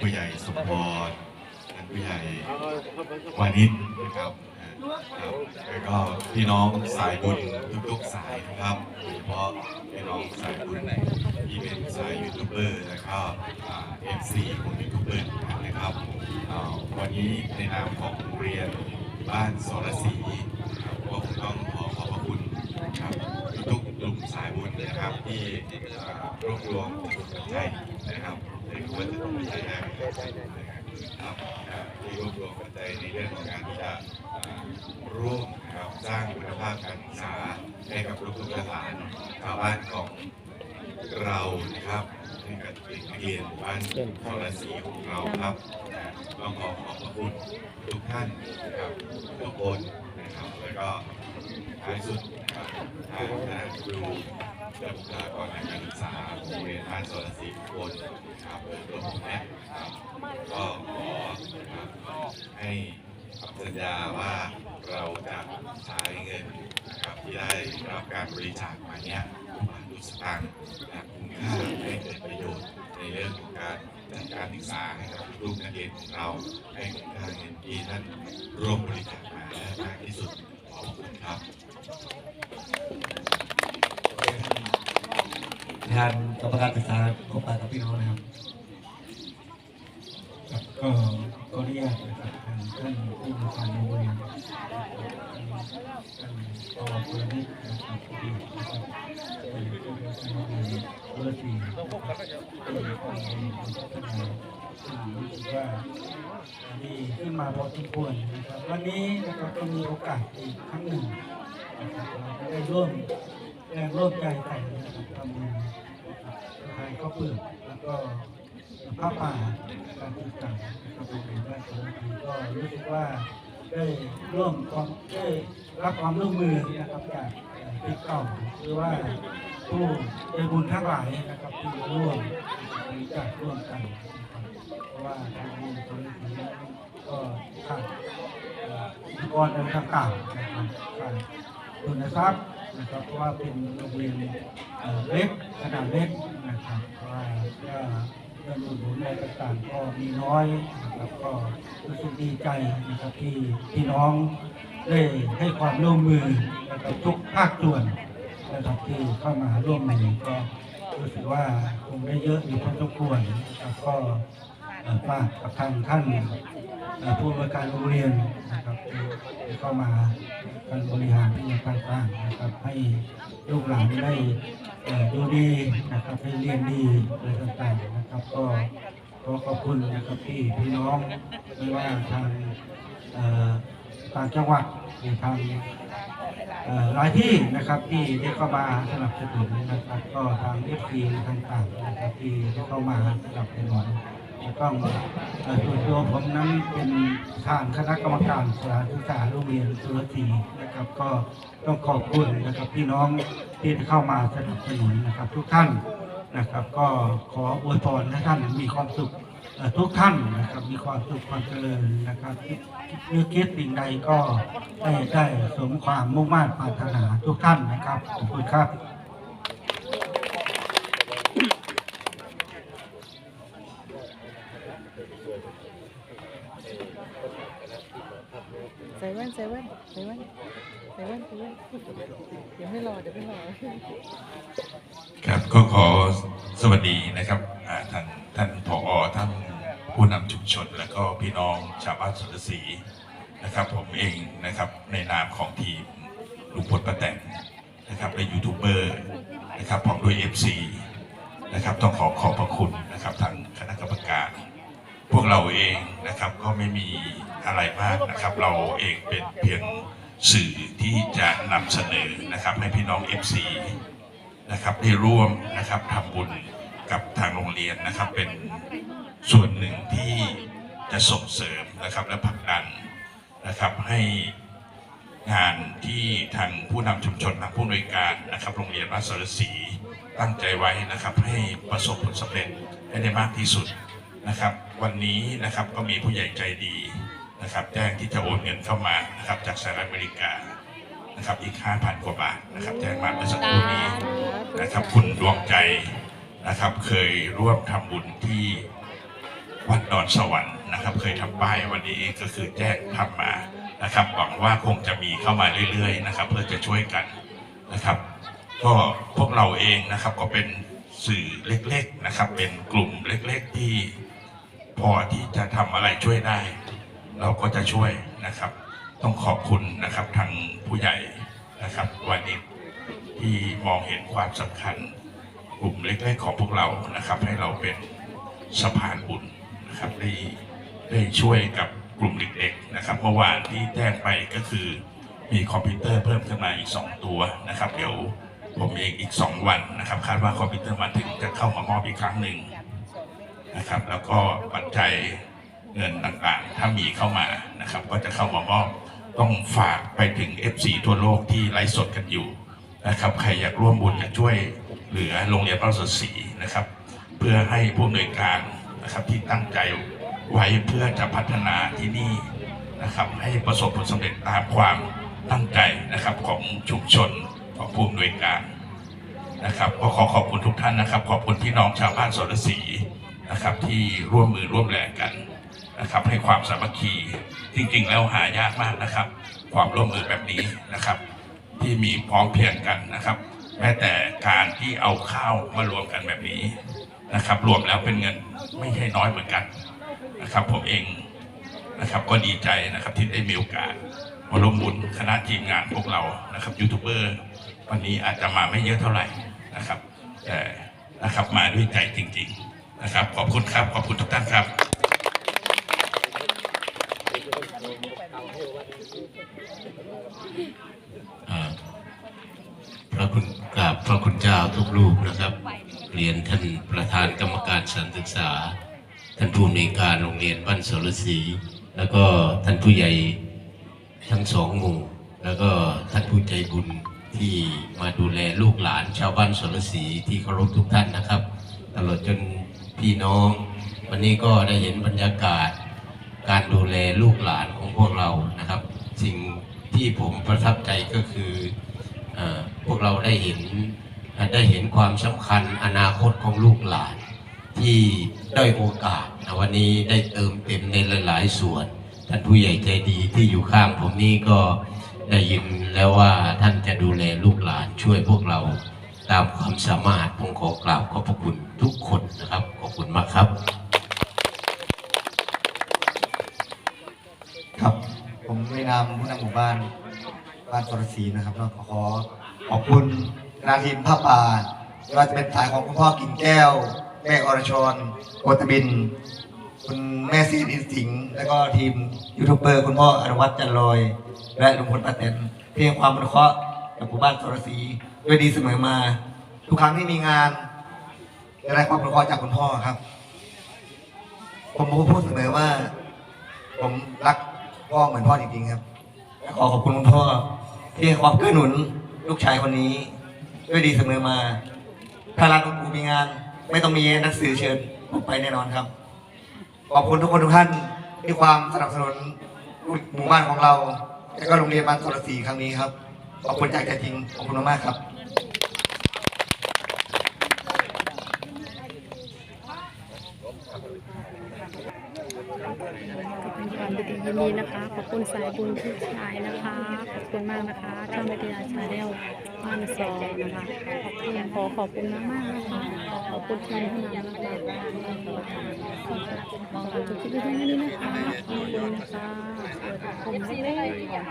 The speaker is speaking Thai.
ผู้ใหญ่สมพรท่านผู้ใหญ่วานิชนะครับครับแล้วก็พี่น้องสายบุญทุกๆสายนะครับโดยเฉพาะพี่น้องสายบุญในที่เป็นสายยูทูบเบอร์แล้วก็เอฟซีของยูทูบเบอร์นะครับวันนี้ในนามของเรียนบ้านสรศรีก็คงต้องขอขอบพระคุณครับทุกๆกลุ่มสายบุญนะครับที่รวบรวมใจนะครับ รวบรวมปัจจัยในเรื่องของการที่จะร่วมนะครับสร้างคุณภาพการศึกษาให้กับลูกๆหลานชาวบ้านของเรานะครับให้กับเด็กนักเรียนบ้านทรสีของเราครับต้องขอขอบพระคุณทุกท่านนะครับทุกคนนะครับแล้วก็ท้ายสุด ทางคณะครูและบุคลากรทางการศึกษาโรงเรียนบ้านทรสีทุกคนนะครับโดยรวผมนะครับก็ขอครับให้คำสัญญาว่าเราจะใช้เงินนะครับที่ได้รับการบริจาคมาเนี้ยมาดูสตางค์และคุณค่าให้เกิดประโยชน์ในเรื่องของการจัดการศึกษาให้กับลูกนักเรียนของเราให้คุณค่าเงินที่ท่านร่วมบริจาคมาได้มากที่สุด ขอบคุณครับงานกรรมการศึกษาพบปะกับพี่น้องนะครับ ครับก็ขออนุญานะครับทางท่านผู้บริการโรงเรียนท่านปอเพื่อนนะครับที่นะครับเป็นผู้บริการโรงเรียนเบอร์สี่นะครับที่ก็มีความพัฒนาซึ่งรู้สึกว่ามีขึ้นมาพอสมควรนะครับวันนี้นะครับก็มีโอกาสอีกครั้งหนึ่งนะครับเราก็ได้ร่วมแรงร่วมใจกันนะครับทำบุญนะครับทานข้าวเปลือกแล้วก็ ผ้าป่าการศึกษานะครับโรงเรียนราชวิทยาก็รู้สึกว่าได้ร่วมความได้รับความร่วมมือนะครับจากปีเก่าหรือว่าผู้ใจบุญทั้งหลายนะครับที่ร่วมบริจาคร่วมกันเพราะว่าทางโรงเรียนราชวิก็ขาดอุปกรณ์ต่างๆนะครับขาดทุนทรัพย์นะครับเพราะว่าเป็นโรงเรียนเล็กขนาดเล็กนะครับเพราะว่า งินอุดหนุนอะไรต่างๆก็มีน้อยนะครับก็รู้สึกดีใจนะครับที่พี่น้องได้ให้ความร่วมมือนะครับทุกภาคส่วนนะครับที่เข้ามาร่วมมือก็รู้สึกว่าคงได้เยอะอยู่พอสมควรนะครับก็ฝากกับทางท่านผู้บริการโรงเรียนนะครับที่ที่เข้ามาการบริหารที่ต่างๆนะครับให้ ลูกหลานได้ดูดีนะครับให้เรียนดีอะไรต่างๆนะครับ ก็ขอขอบคุณนะครับที่พี่น้องไม่ว่าทางต่างจังหวัดหรือทางหลายที่นะครับที่ได้เข้ามาสนับสนุนนะครับ ก็ทางเอฟซีต่างๆนะครับที่ได้เข้ามาสนับสนุน จะต้องส่วนตัวผมนั้นเป็นทางคณะกรรมการสถานศึกษาโรงเรียนสุรศรีนะครับ ก็ต้องขอบคุณนะครับพี่น้องที่เข้ามาสนับสนุนนะครับ ทุกท่านนะครับ ก็ขออวยพรให้ท่านมีความสุขทุกท่านนะครับมีความสุขความเจริญนะครับคิดนึกคิดสิ่งใดก็ได้ได้สมความมุ่งมั่นปรารถนาทุกท่านนะครับขอบคุณครับ ใส่แว่นใส่แว่นใส่แว่นใส่แว่นเดี๋ยวไม่รอเดี๋ยวไม่รอครับก็ขอสวัสดีนะครับท่านท่านผอท่านผู้นำชุมชน และก็พี่น้องชาวบ้านสุรศรีนะครับ ผมเองนะครับในนามของทีมลุงพลป้าแตนนะครับและยูทูบเบอร์นะครับพร้อมด้วย FC นะครับต้องขอขอบพระคุณนะครับทางคณะกรรม วกเราเองนะครับก็ไม่มีอะไรมากนะครับ เราเองเป็นเพียงสื่อที่จะนำเสนอนะครับ ให้พี่น้อง FC นะครับได้ร่วมนะครับทำบุญกับทางโรงเรียนนะครับ เป็นส่วนหนึ่งที่จะส่งเสริมนะครับและผลักดันนะครับให้งานที่ทางผู้นำชุมชนทางผู้อำนวยการนะครับ โรงเรียนวัดสรศรีตั้งใจไว้นะครับ ให้ประสบผลสำเร็จให้ได้มากที่สุด นะครับ วันนี้นะครับก็มีผู้ใหญ่ใจดีนะครับแจ้งที่จะโอนเงินเข้ามานะครับจากสหรัฐอเมริกานะครับอีก 5,000 กว่าบาทนะครับแจ้งมาเมื่อสักครู่นี้นะครับคุณดวงใจนะครับ เคยร่วมทำบุญที่วัดดอนสวรรค์นะครับ เคยทำป้ายวันนี้ก็คือแจ้งทำมานะครับหวังว่าคงจะมีเข้ามาเรื่อยๆนะครับ เพื่อจะช่วยกันนะครับ ก็พวกเราเองนะครับก็เป็นสื่อเล็กๆนะครับ เป็นกลุ่มเล็กๆที่ พอที่จะทำอะไรช่วยได้ เราก็จะช่วยนะครับ ต้องขอบคุณนะครับทางผู้ใหญ่นะครับวันนี้ที่มองเห็นความสำคัญกลุ่มเล็กๆของพวกเรานะครับ ให้เราเป็นสะพานบุญนะครับได้ได้ช่วยกับกลุ่มเด็กๆนะครับเมื่อวานที่แจ้งไปก็คือมีคอมพิวเตอร์เพิ่มขึ้นมาอีก 2 ตัวนะครับ เดี๋ยวผมเองอีก 2 วันนะครับ คาดว่าคอมพิวเตอร์มาถึงจะเข้ามามอบอีกครั้งหนึ่ง นะครับ แล้วก็ปัจจัยเงินต่างๆ ถ้ามีเข้ามานะครับ ก็จะเข้ามามอบต้องฝากไปถึง FC ทั่วโลกที่ไลฟ์สดกันอยู่นะครับ ใครอยากร่วมบุญอยากช่วยเหลือโรงเรียนบ้านสดศรีนะครับ เพื่อให้ผู้อำนวยการนะครับที่ตั้งใจไว้เพื่อจะพัฒนาที่นี่นะครับให้ประสบผลสำเร็จตามความตั้งใจนะครับของชุมชนของผู้อำนวยการนะครับก็ขอขอบคุณทุกท่านนะครับ ขอบคุณพี่น้องชาวบ้านสรศรี นะครับที่ร่วมมือร่วมแรงกันนะครับให้ความสามัคคีจริงๆ แล้วหายากมากนะครับ ความร่วมมือแบบนี้นะครับ ที่มีพร้อมเพียงกันนะครับ แม้แต่การที่เอาข้าวมารวมกันแบบนี้นะครับ รวมแล้วเป็นเงินไม่ใช่น้อยเหมือนกันนะครับ ผมเองนะครับก็ดีใจนะครับที่ได้มีโอกาสมาร่วมบุญคณะทีมงานพวกเรานะครับยูทูบเบอร์วันนี้อาจจะมาไม่เยอะเท่าไหร่นะครับ แต่นะครับมาด้วยใจจริง ๆ นะครับ ขอบคุณครับ ขอบคุณทุกท่านครับ พระคุณกราบพระคุณเจ้าทุกรูปนะครับ เรียนท่านประธานกรรมการสถานศึกษา ท่านผู้อำนวยการโรงเรียนบ้านสรศรีแล้วก็ท่านผู้ใหญ่ทั้งสองหมู่ แล้วก็ท่านผู้ใจบุญที่มาดูแลลูกหลานชาวบ้านสรศรีที่เคารพทุกท่านนะครับ ตลอดจน พี่น้อง วันนี้ก็ได้เห็นบรรยากาศ การดูแลลูกหลานของพวกเรานะครับ สิ่งที่ผมประทับใจก็คืออพวกเราได้เห็นได้เห็นความสำคัญอนาคตของลูกหลาน ที่ได้โอกาสวันนี้ได้เติมเต็มในหลาย ๆ ส่วนท่านผู้ใหญ่ใจดีที่อยู่ข้างผมนี่ก็ได้ยินแล้วว่าท่านจะดูแลลูกหลานช่วยพวกเรา ตามความสามารถผมขอกราบขอบพระคุณทุกคนนะครับ ขอบคุณมากครับ ครับ ผมในนามผู้นำหมู่บ้านบ้านสรศีนะครับก็ขอขอบคุณคณะทีมผ้าป่าไม่ว่าจะเป็นสายของคุณพ่อกิ่งแก้ว แม่อรชรโกตบิน คุณแม่ซีอินสิงห์แล้วก็ทีมยูทูบเบอร์คุณพ่ออนุวัฒน์จันลอย และลุงพลป้าแตนเพียงความอนุเคราะห์กับหมู่บ้านสรศรี ด้วยดีเสมอมา ทุกครั้งที่มีงานจะได้ความอนุเคราะห์จากคุณพ่อครับ ผมพูดเสมอว่า ผมรักพ่อเหมือนพ่อจริงๆครับและขอขอบคุณคุณพ่อที่ให้ความเกื้อหนุนลูกชายคนนี้ ด้วยดีเสมอมา ถ้าร้านของกูมีงาน ไม่ต้องมีหนังสือเชิญผมไปแน่นอนครับ ขอบคุณทุกคนทุกท่านที่ความสนับสนุนหมู่บ้านของเรา และก็โรงเรียนบ้านโทรศรีครั้งนี้ครับ ขอบคุณจากใจจริง ขอบคุณมากๆครับ ก็เป็นค วามดียินดีนะคะ ขอบคุณสายบุญทุกชายนะคะ ขอบคุณมากนะคะช่องวิทยาชาแนลบ้านซอนะคะขอบคุณขอขอบคุณมากมากๆนะคะขอบคุณทีมผู้นำนะคะขอบคุณทุกที่ให้ด้นะคะขอบคุณนะคะขอบคุณ